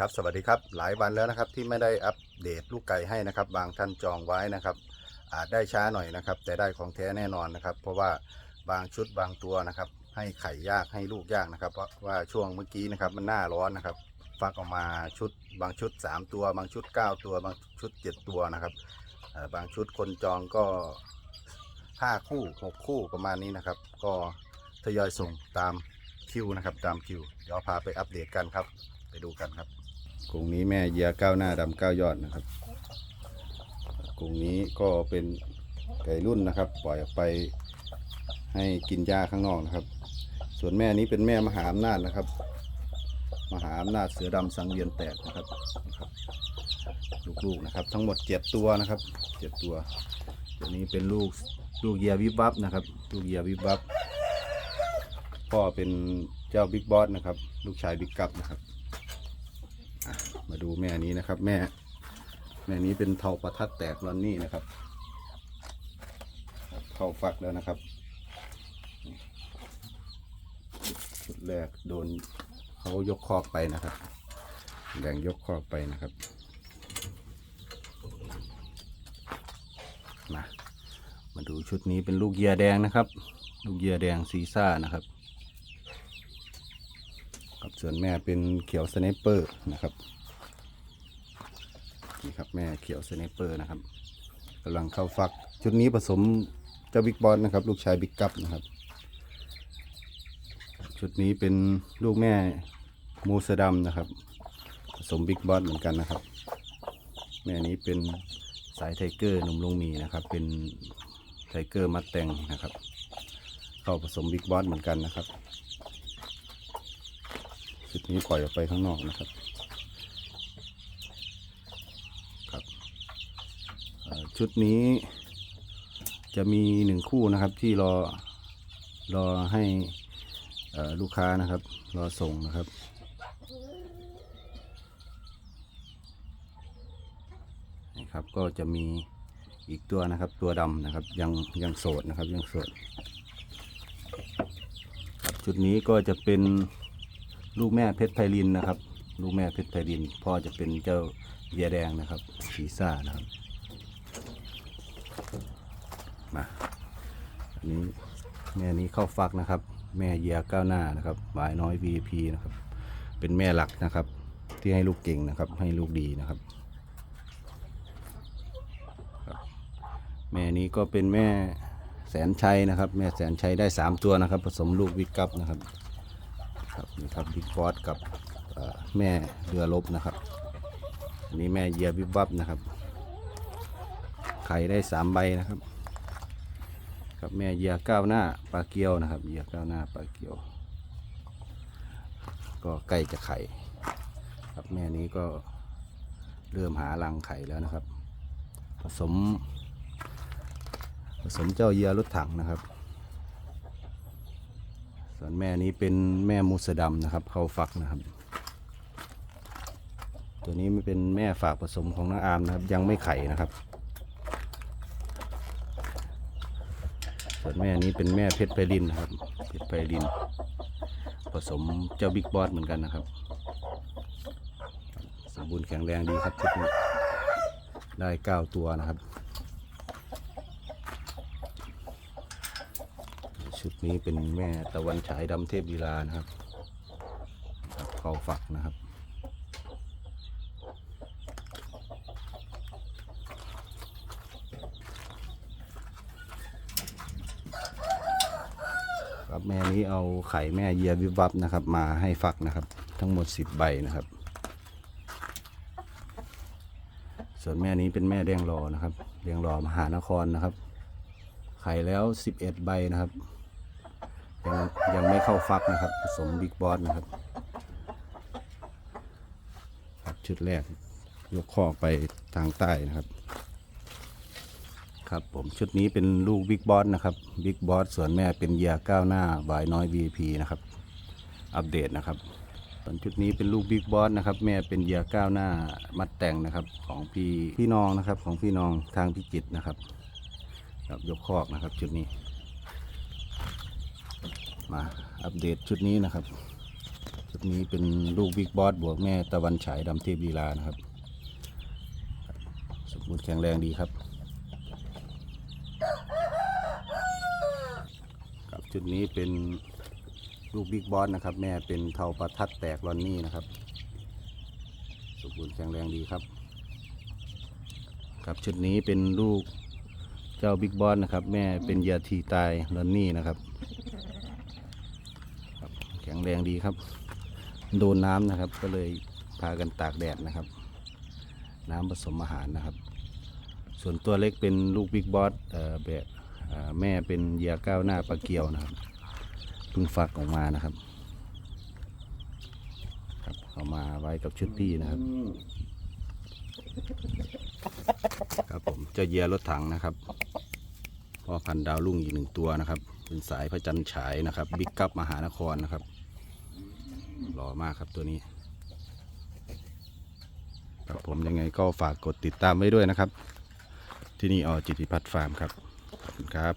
ครับสวัสดีครับหลายวันแล้วนะครับที่ไม่ได้อัปเดตลูกไก่ให้นะครับ บางท่านจองไว้นะครับ อาจได้ช้าหน่อยนะครับ แต่ได้ของแท้แน่นอนนะครับ เพราะว่าบางชุดบางตัวนะครับ ให้ไข่ยากให้ลูกยากนะครับ เพราะว่าช่วงเมื่อกี้นะครับมันหน้าร้อนนะครับ ฟักออกมาชุด บางชุด 3 ตัว บางชุด 9 ตัว บางชุด 7 ตัวนะครับบางชุดคนจองก็5คู่ 6 คู่ประมาณนี้นะครับ ก็ทยอยส่งตามคิวนะครับตามคิวเดี๋ยวพาไปอัปเดตกันครับ ไปดูกันครับ กรงนี้แม่เยียก้าวหน้าดำก้าวยอดนะครับกรงนี้ก็เป็นไก่รุ่นนะครับ ปล่อยออกไปให้กินหญ้าข้างนอกนะครับ ส่วนแม่นี้เป็นแม่มหาอำนาจนะครับ มหาอำนาจเสือดำสังเวียนแตกนะครับลูกๆนะครับ ทั้งหมดเจ็ดตัวนะครับเจ็ดตัว ตัวนี้เป็นลูกลูกเยียวิบวับนะครับ ลูกเยียวิบวับพ่อเป็นเจ้าบิ๊กบอสนะครับ ลูกชายบิ๊กกัปนะครับ มาดูแม่นี้นะครับ แม่ แม่นี้เป็นเทาประทัดแตกรอนนี่นะครับเข้าฟักแล้วนะครับชุดแรกโดนเขายกคอกไปนะครับแดงยกคอกไปนะครับมามาดูชุดนี้เป็นลูกเหยียแดงนะครับ ลูกเหยียแดงซีซ่านะครับครับส่วนแม่เป็นเขียวสไนเปอร์นะครับ นี่ครับแม่เขียวสไนเปอร์นะครับกำลังเข้าฟัก ชุดนี้ผสมเจ้าบิ๊กบอลนะครับ ลูกชายบิ๊กกัปนะครับ ชุดนี้เป็นลูกแม่มูสดำนะครับ ผสมบิ๊กบอสเหมือนกันนะครับ แม่นี้เป็นสายไทเกอร์นมลงมีนะครับ เป็นไทเกอร์มัดแตงนะครับ เข้าผสมบิ๊กบอสเหมือนกันนะครับชุดนี้ปล่อยออกไปข้างนอกนะครับเอ่อ ชุดนี้ จะมีหนึ่งคู่นะครับที่รอรอให้เอ่อลูกค้านะครับ รอส่งนะครับ นี่ครับก็จะมีอีกตัวนะครับ ตัวดำนะครับยังยังโสดนะครับยังโสดชุดนี้ก็จะเป็นลูกแม่เพชรไพลินนะครับ ลูกแม่เพชรไพลินพ่อจะเป็นเจ้าเบียแดงนะครับสีซ่านะครับ มาอันนี้แม่นี้เข้าฟักนะครับ แม่เยียก้าวหน้านะครับหวายน้อย VP นะครับ เป็นแม่หลักนะครับ ที่ให้ลูกเก่งนะครับ ให้ลูกดีนะครับ แม่นี้ก็เป็นแม่แสนชัยนะครับ แม่แสนชัยได้ 3 ตัวนะครับ ผสมลูกวิกกัปนะครับครับนี่ครับบิ๊กฟอสกับแม่เรือลบนะครับอันนี้แม่เยียวิบวับนะครับไข่ได้ 3 ใบนะครับ ครับ แม่เหยียก้าวหน้าปลาเกียวนะครับเหยียก้าวหน้าปลาเกียว ก็ใกล้จะไข่ครับแม่นี้ก็เริ่มหารังไข่แล้วนะครับ ผสม ผสมเจ้าเหยียรถถังนะครับ ส่วนแม่นี้เป็นแม่มูสดำนะครับ เข้าฟักนะครับ ตัวนี้ไม่เป็นแม่ฝากผสมของน้าอามนะครับ ยังไม่ไข่นะครับ ส่วนแม่นี้เป็นแม่เพชรไพลินนะครับ เพชรไพลิน ผสมเจ้าบิ๊กบอสเหมือนกันนะครับ สมบูรณ์แข็งแรงดีครับชุดนี้ได้เก้าตัวนะครับ ชุดนี้เป็นแม่ตะวันฉายดำเทพดีลานะครับครับ เข้าฝักนะครับ แม่นี้เอาไข่แม่เยียวิบวับนะครับ มาให้ฟักนะครับ ทั้งหมด 10 ใบนะครับ ส่วนแม่นี้เป็นแม่เลี้ยงรอนะครับเลี้ยงรอมหานครนะครับ ไข่แล้ว 11 ใบนะครับ ยังยังไม่เข้าฟักนะครับ ผสมบิ๊กบอสนะครับครับชุดแรกยกข้อไปทางใต้นะครับ ครับผมชุดนี้เป็นลูกบิ๊กบอสนะครับบิ๊กบอสส่วนแม่เป็นเยียก้าวหน้าบายน้อย VP นะครับ อัปเดตนะครับส่วนชุดนี้เป็นลูกบิ๊กบอสนะครับ แม่เป็นเยียก้าวหน้ามัดแต่งนะครับ ของพี่พี่น้องนะครับ ของพี่น้องทางพิจิตรนะครับครับยกคอกนะครับชุดนี้ มาอัปเดตชุดนี้นะครับ ชุดนี้เป็นลูกบิ๊กบอสบวกแม่ตะวันฉายดำเทพลีลานะครับสมบูรณ์แข็งแรงดีครับ ครับชุดนี้เป็นลูกบิ๊กบอสนะครับ แม่เป็นเทาประทัดแตกรอนนี่นะครับ สมบูรณ์แข็งแรงดีครับ ครับชุดนี้เป็นลูกเจ้าบิ๊กบอสนะครับ แม่เป็นยาทีตายรอนนี่นะครับครับ แข็งแรงดีครับ โดนน้ำนะครับ ก็เลยพากันตากแดดนะครับ น้ำผสมอาหารนะครับ ส่วนตัวเล็กเป็นลูกบิ๊กบอสเอ่อแบบ แม่เป็นเหยียก้าวหน้าปลาเกียวนะครับเพิ่งฟักออกมานะครับครับเอามาไว้กับชุดพี่นะครับ ครับผมเจะเหยียรถถังนะครับพ่อพันธุ์ดาวรุ่งอีกหนึ่งตัวนะครับ เป็นสายพระจันทร์ฉายนะครับบิ๊กกัปมหานครนะครับหล่อมากครับตัวนี้ครับผมยังไงก็ฝากกดติดตามไว้ด้วยนะครับ ที่นี่ออจิติพัฒน์ฟาร์มครับ ครับ